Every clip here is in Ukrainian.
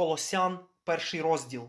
Колосян, перший розділ.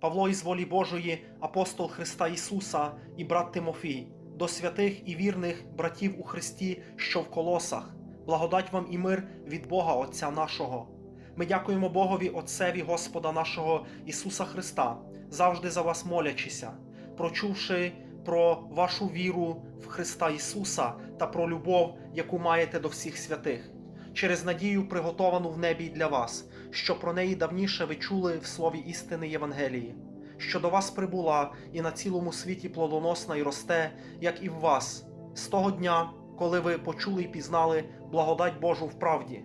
Павло із волі Божої, апостол Христа Ісуса і брат Тимофій, до святих і вірних братів у Христі, що в колосах, благодать вам і мир від Бога Отця нашого. Ми дякуємо Богові Отцеві Господа нашого Ісуса Христа, завжди за вас молячися, прочувши про вашу віру в Христа Ісуса та про любов, яку маєте до всіх святих, через надію, приготовану в небі для вас, що про неї давніше ви чули в слові істини Євангелії, що до вас прибула і на цілому світі плодоносна і росте, як і в вас, з того дня, коли ви почули і пізнали благодать Божу в правді.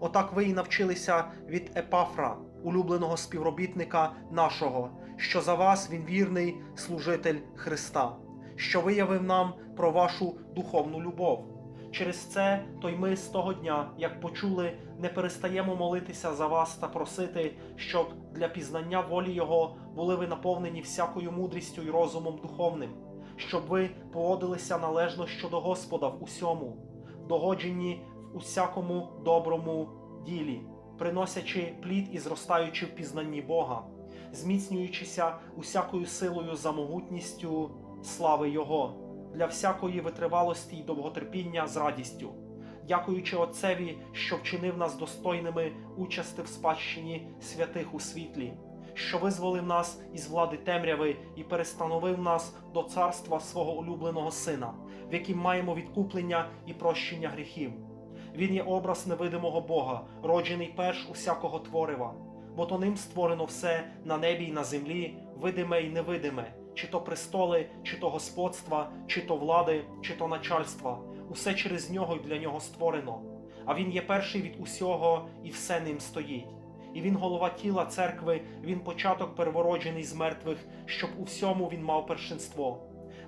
Отак ви і навчилися від Епафра, улюбленого співробітника нашого, що за вас він вірний служитель Христа, що виявив нам про вашу духовну любов. Через це то й ми з того дня, як почули, не перестаємо молитися за вас та просити, щоб для пізнання волі Його були ви наповнені всякою мудрістю й розумом духовним, щоб ви поводилися належно щодо Господа в усьому, догоджені в усякому доброму ділі, приносячи плід і зростаючи в пізнанні Бога, зміцнюючися усякою силою за могутністю слави Його для всякої витривалості й довготерпіння з радістю, дякуючи Отцеві, що вчинив нас достойними участи в спадщині святих у світлі, що визволив нас із влади темряви і перестановив нас до царства свого улюбленого Сина, в яким маємо відкуплення і прощення гріхів. Він є образ невидимого Бога, роджений перш усякого творива, бо то ним створено все на небі й на землі, видиме й невидиме чи то престоли, чи то господства, чи то влади, чи то начальства, усе через нього й для нього створено. А він є перший від усього, і все ним стоїть. І він голова тіла церкви, він початок первороджений з мертвих, щоб у всьому він мав першинство.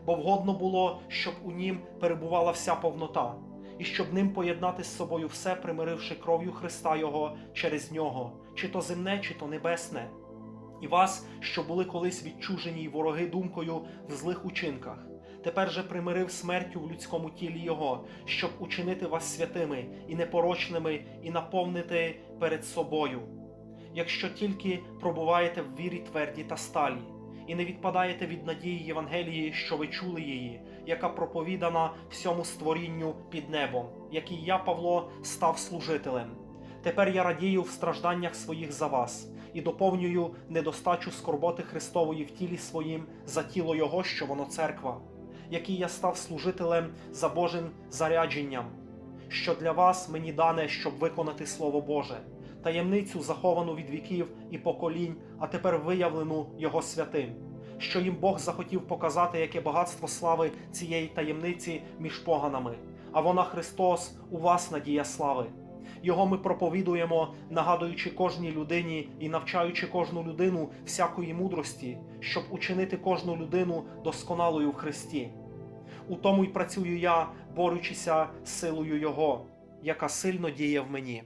Бо вгодно було, щоб у нім перебувала вся повнота, і щоб ним поєднати з собою все, примиривши кров'ю Христа Його через нього, чи то земне, чи то небесне і вас, що були колись відчужені й вороги думкою в злих учинках. Тепер же примирив смертю в людському тілі Його, щоб учинити вас святими і непорочними, і наповнити перед собою. Якщо тільки пробуваєте в вірі тверді та сталі, і не відпадаєте від надії Євангелії, що ви чули її, яка проповідана всьому створінню під небом, який я, Павло, став служителем. Тепер я радію в стражданнях своїх за вас і доповнюю недостачу скорботи Христової в тілі своїм за тіло Його, що воно церква, який я став служителем за Божим зарядженням, що для вас мені дане, щоб виконати Слово Боже, таємницю, заховану від віків і поколінь, а тепер виявлену Його святим, що їм Бог захотів показати, яке багатство слави цієї таємниці між поганами, а вона Христос у вас надія слави. Його ми проповідуємо, нагадуючи кожній людині і навчаючи кожну людину всякої мудрості, щоб учинити кожну людину досконалою в Христі. У тому й працюю я, борючися силою Його, яка сильно діє в мені.